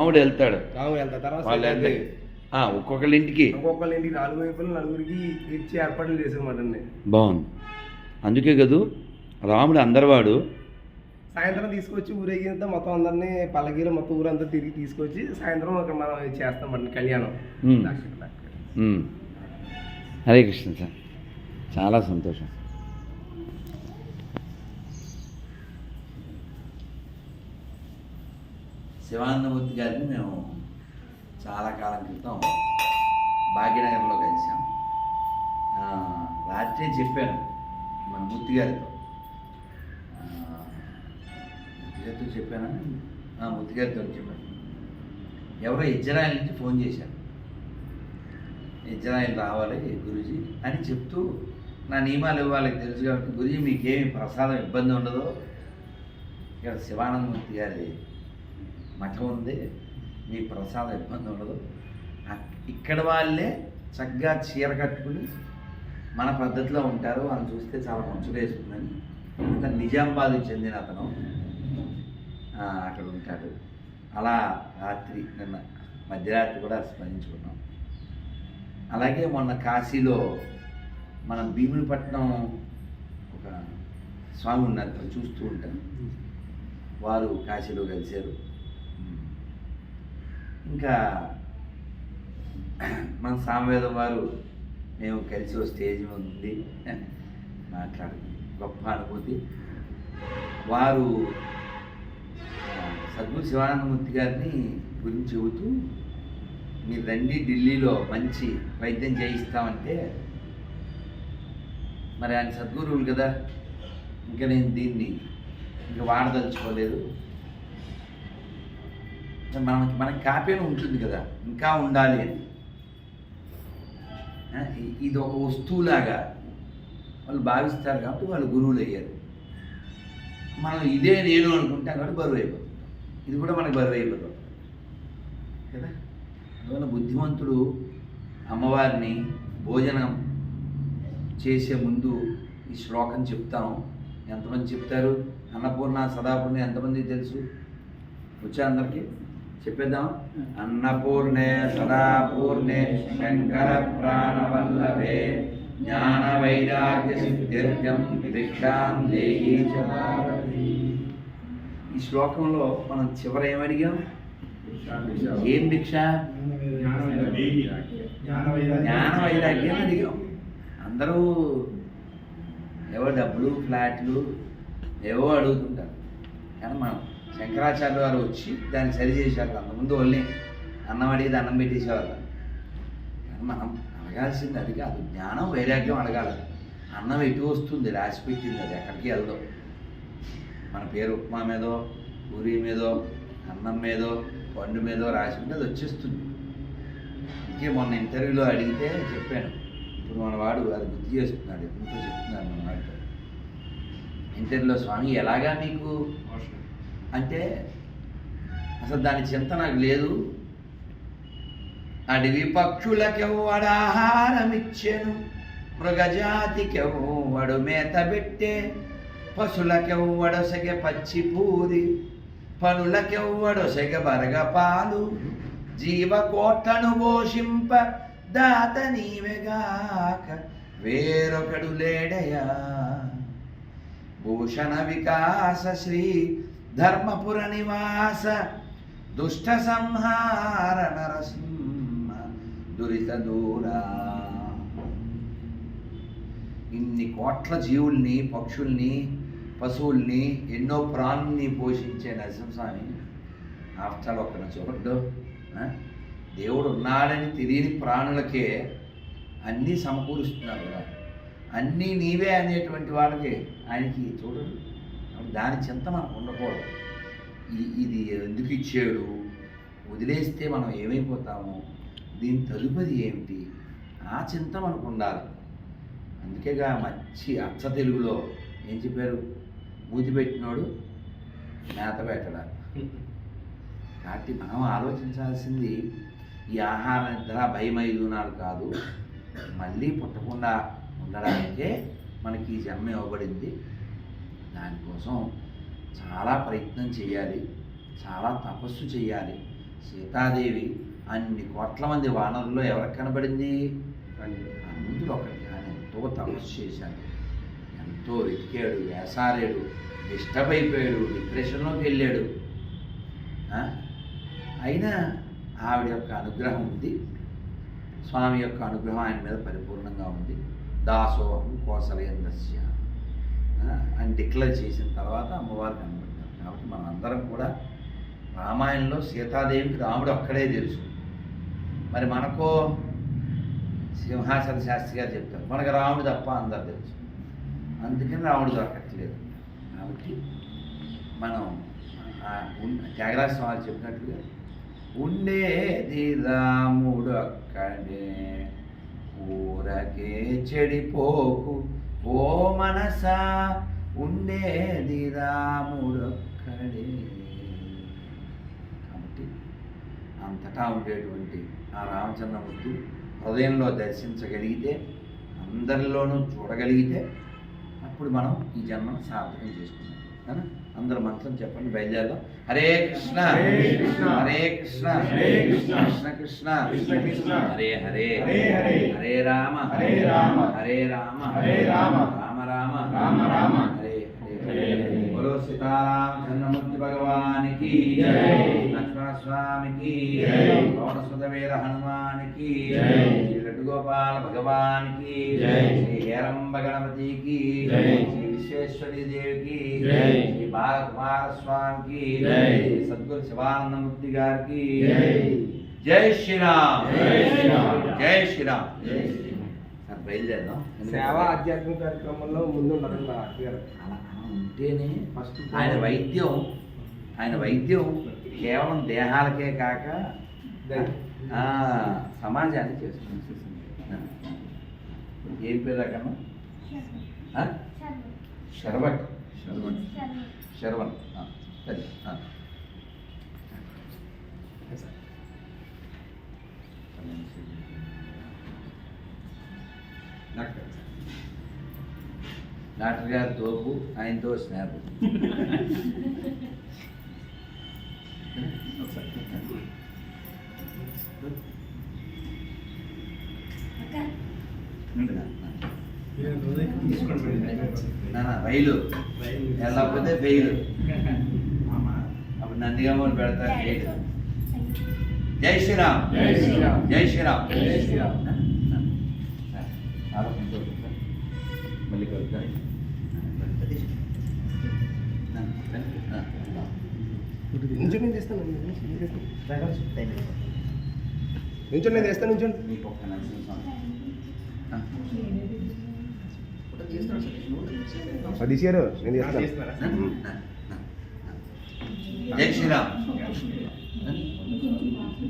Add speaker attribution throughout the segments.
Speaker 1: రాముడు వెళ్తాడు.
Speaker 2: రాము వెళ్తా తర్వాత
Speaker 1: ఒక్కొక్కళ్ళ ఇంటికి.
Speaker 2: ఒక్కొక్కళ్ళ ఇంటికి నాలుగు వైపులు నలుగురికి ఇచ్చి ఏర్పాట్లు చేసామాట అండి
Speaker 1: బాగుంది. అందుకే కదూ రాముడు అందరివాడు
Speaker 2: సాయంత్రం తీసుకొచ్చి ఊరేగినంత మొత్తం అందరినీ పల్లకీలో మొత్తం ఊరంతా తిరిగి తీసుకొచ్చి సాయంత్రం అక్కడ మనం చేస్తామండి కళ్యాణం.
Speaker 1: హరే కృష్ణ సార్. చాలా సంతోషం. శివానందమూర్తి గారిని మేము చాలా కాలం క్రితం భాగ్యనగర్లో కలిసాం. రాత్రి చెప్పాను మన మూర్తి గారితో. ఆ, మూర్తి గారితో మూర్తి గారితో చెప్పాను. ఎవరో ఇజ్రాయల్ నుంచి ఫోన్ చేశారు. ఇజ్రాయల్ రావాలి గురుజీ అని చెప్తూ నా నియమాలు వాళ్ళకి తెలుసు కాబట్టి గురుజీ మీకేమి ప్రసాదం ఇబ్బంది ఉండదు. ఇక్కడ శివానందమూర్తి గారి మఠం ఉంది. మీ ప్రసాదం ఇబ్బంది ఉండదు. ఇక్కడ వాళ్ళే చక్కగా చీర కట్టుకుని మన పద్ధతిలో ఉంటారు. అని చూస్తే చాలా మంచుగా వేస్తుందని అతను నిజామాబాద్కి చెందిన అతను. అక్కడ ఉంటాడు. అలా రాత్రి నిన్న మధ్యరాత్రి కూడా స్మరించుకున్నాం. అలాగే మొన్న కాశీలో మనం భీమునిపట్నం ఒక స్వామి ఉన్నారు. చూస్తూ ఉంటాం వారు కాశీలో కలిశారు. ఇంకా మన సామవేద వారు మేము కలిసి ఒక స్టేజ్ ఉంది మాట్లాడు గొప్ప అనుభూతి. వారు సద్గురు శివానందమూర్తి గారిని గురించి చెబుతూ మీరు రండి ఢిల్లీలో మంచి వైద్యం చేయిస్తామంటే మరి ఆయన సద్గురువులు కదా ఇంకా నేను దీన్ని ఇంకా వాడదలుచుకోలేదు. మనకి మనకి కాపీ అని ఉంటుంది కదా ఇంకా ఉండాలి అని. ఇది ఒక వస్తువులాగా వాళ్ళు భావిస్తారు కాబట్టి వాళ్ళు గురువులు అయ్యారు. మనం ఇదే నేను అనుకుంటాం కాబట్టి బరువు అయిపోతుంది. ఇది కూడా మనకి బరువు అయిపోతుంది. కదా? అందువల్ల బుద్ధిమంతుడు అమ్మవారిని భోజనం చేసే ముందు ఈ శ్లోకం చెప్తాం. ఎంతమంది చెప్తారు? అన్నపూర్ణ సదాపూర్ణ ఎంతమంది తెలుసు? వచ్చా అందరికీ? చెప్పేద్దాం అన్నపూర్ణే సదాపూర్ణే శంకర ప్రాణవల్లభే జ్ఞాన వైరాగ్య సిద్ధిర్గం దీక్షాం దేహి ఈ శ్లోకంలో మనం చివర ఏమడిగాం ఏం దీక్ష? జ్ఞాన వైరాగ్యం అడిగాం. అందరూ ఎవరు డబ్బులు ఫ్లాట్లు ఏవో అడుగుతుంటారు. కానీ మనం శంకరాచార్య వారు వచ్చి దాన్ని సరి చేశారు అంతకుముందు వాళ్ళే అన్నం అడిగి అన్నం పెట్టేసేవాళ్ళు. కానీ మనం అడగాల్సింది అది కాదు. జ్ఞానం వైరాగ్యం అడగాలి. అన్నం ఎటు వస్తుంది? రాసి పెట్టింది అది. ఎక్కడికి వెళ్దాం. మన పేరు ఉప్మా మీదో పూరి మీదో అన్నం మీదో పండు మీదో రాసి ఉంటే అది వచ్చేస్తుంది. అందుకే మొన్న ఇంటర్వ్యూలో అడిగితే చెప్పాను. ఇప్పుడు మన వాడు అది గుర్తు చేస్తున్నాడు. ఎప్పుడో చెప్తున్నాడు మన వాడితో. ఇంటర్వ్యూలో స్వామి ఎలాగా మీకు అంటే అసలు దాని చింత నాకు లేదు. అడవి పక్షులకెవ్వడు ఆహారమిచ్చెను. మృగజాతికెవ్వడు మేత పెట్టే. పశులకెవ్వడొసగె పచ్చి పూరి పనులకెవ్వడొసగ బరగ పాలు. జీవకోట్లను పోషింప దాత నీవెగాక వేరొకడు లేడయా. భూషణ వికాస శ్రీ ధర్మపుర నివాస దుష్ట సంహార నరసింహ దురిత దూరా. ఇన్ని కోట్ల జీవుల్ని పక్షుల్ని పశువుల్ని ఎన్నో ప్రాణుల్ని పోషించే నరసింహస్వామి ఆఫ్టర్ ఒక చూడడ్డు దేవుడు ఉన్నాడని తెలియని ప్రాణులకే అన్నీ సమకూరుస్తున్నారు కదా. అన్నీ నీవే అనేటువంటి వాళ్ళకి ఆయనకి చూడండి దాని చింత మనకు ఉండకూడదు. ఈ ఇది ఎందుకు ఇచ్చాడు? వదిలేస్తే మనం ఏమైపోతాము? దీని తదుపరి ఏమిటి? ఆ చింత మనకు ఉండాలి. అందుకేగా మంచి అచ్చ తెలుగులో ఏం చెప్పారు? మూతి పెట్టినోడు మేత పెట్టడా కాబట్టి మనం ఆలోచించాల్సింది ఈ ఆహార నిద్ర భయమైదునాలు కాదు. మళ్ళీ పుట్టకుండా ఉండడానికే మనకి ఈ జన్మ ఇవ్వబడింది. దానికోసం చాలా ప్రయత్నం చేయాలి. చాలా తపస్సు చేయాలి. సీతాదేవి అన్ని కోట్ల మంది వానరుల్లో ఎవరికి కనబడింది. అందులో ఒకటి ఆయన ఎంతో తపస్సు చేశాడు. ఎంతో వెతికాడు వేసారాడు డిస్టర్బ్ అయిపోయాడు డిప్రెషన్లోకి వెళ్ళాడు? అయినా ఆవిడ యొక్క అనుగ్రహం ఉంది. స్వామి యొక్క అనుగ్రహం ఆయన మీద పరిపూర్ణంగా ఉంది. దాసోహం కోసలేంద్రస్య? అని డిక్లేర్ చేసిన తర్వాత అమ్మవారు కనబడ్డారు. కాబట్టి మనం అందరం కూడా రామాయణంలో సీతాదేవికి రాముడు ఒక్కడే తెలుసు. మరి మనకో సింహాసన శాస్త్రి గారు చెప్తారు మనకు రాముడు తప్ప అందరు తెలుసు. అందుకని రాముడు దొరకట్లేదు. కాబట్టి మనం త్యాగరాజ స్వామి చెప్పినట్టుగా ఉండేది రాముడు అక్కడే. ఊరకే చెడిపోకు ఓ మనస ఉండేది రాముడొక్కడే కాబట్టి అంతటా ఉండేటువంటి ఆ రామచంద్రమూర్తి హృదయంలో దర్శించగలిగితే అందరిలోనూ చూడగలిగితే అప్పుడు మనం ఈ జన్మను సార్థకం చేసుకున్నాం కదా? అందరు మంత్రం చెప్పండి బయలుదేరదాం హరే కృష్ణ
Speaker 2: హరే కృష్ణ.
Speaker 1: హరే కృష్ణ
Speaker 2: కృష్ణ.
Speaker 1: హరే హరే
Speaker 2: హరే
Speaker 1: రామ
Speaker 2: హరే రామ.
Speaker 1: హరే రామ
Speaker 2: హరే రామ.
Speaker 1: రామ రామ
Speaker 2: రామ రామ.
Speaker 1: హరే. బోలో సీతారామ చంద్రమూర్తి భగవానికి. లక్ష్మణ స్వామికి
Speaker 2: జై.
Speaker 1: పవన సుత వీర హనుమానికి లడ్డుగోపాల భగవానికి
Speaker 2: జై.
Speaker 1: శ్రీ హేరంబ గణపతికి
Speaker 2: జై.
Speaker 1: శ్రీ విశ్వేశ్వరి దేవికి
Speaker 2: జై.
Speaker 1: శ్రీ బాలకుమార స్వామికి
Speaker 2: జై.
Speaker 1: శ్రీ సద్గురు శివానందమూర్తి గారికి
Speaker 2: జై.
Speaker 1: జై శ్రీరామ్
Speaker 2: జై శ్రీరామ్.
Speaker 1: జై శ్రీరామ్
Speaker 2: జై
Speaker 1: సార్ బయలుదేరదాం
Speaker 2: సేవ ఆధ్యాత్మిక కార్యక్రమంలో ముందు
Speaker 1: ఉంటేనే
Speaker 2: ఫస్ట్
Speaker 1: ఆయన వైద్యం ఆయన వైద్యం కేవలం దేహాలకే కాక ఆ, సమాజానికి చేస్తుంది ఏం పేరు ఆ? శర్వట్ శర్వన్. ఆ, సరే. డాక్టర్. గారు తోపు ఆయనతో స్నాప్. నాన్న, రైలు. వెళ్ళకపోతే ఫెయిల్ అప్పుడు నందిగామని పెడతారు ఫెయిల్ జై శ్రీరామ్.
Speaker 2: జై శ్రీరామ్.
Speaker 1: జై శ్రీరామ్. మళ్ళీ కలుగుతాయి
Speaker 2: నుంచో నేను తెస్తాను నుంచో నేను
Speaker 1: ఒక్క నిమిషం
Speaker 2: అది తీసారు నేను చేస్తాను.
Speaker 1: జై శ్రీరామ్.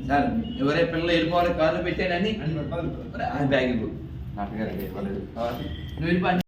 Speaker 1: సార్ ఎవరే పిల్లలు వెళ్ళిపోవాలి కాళ్ళు పెట్టానని? బ్యాగ్ ఇవ్వు. నాటగారు నువ్వు వెళ్ళిపో.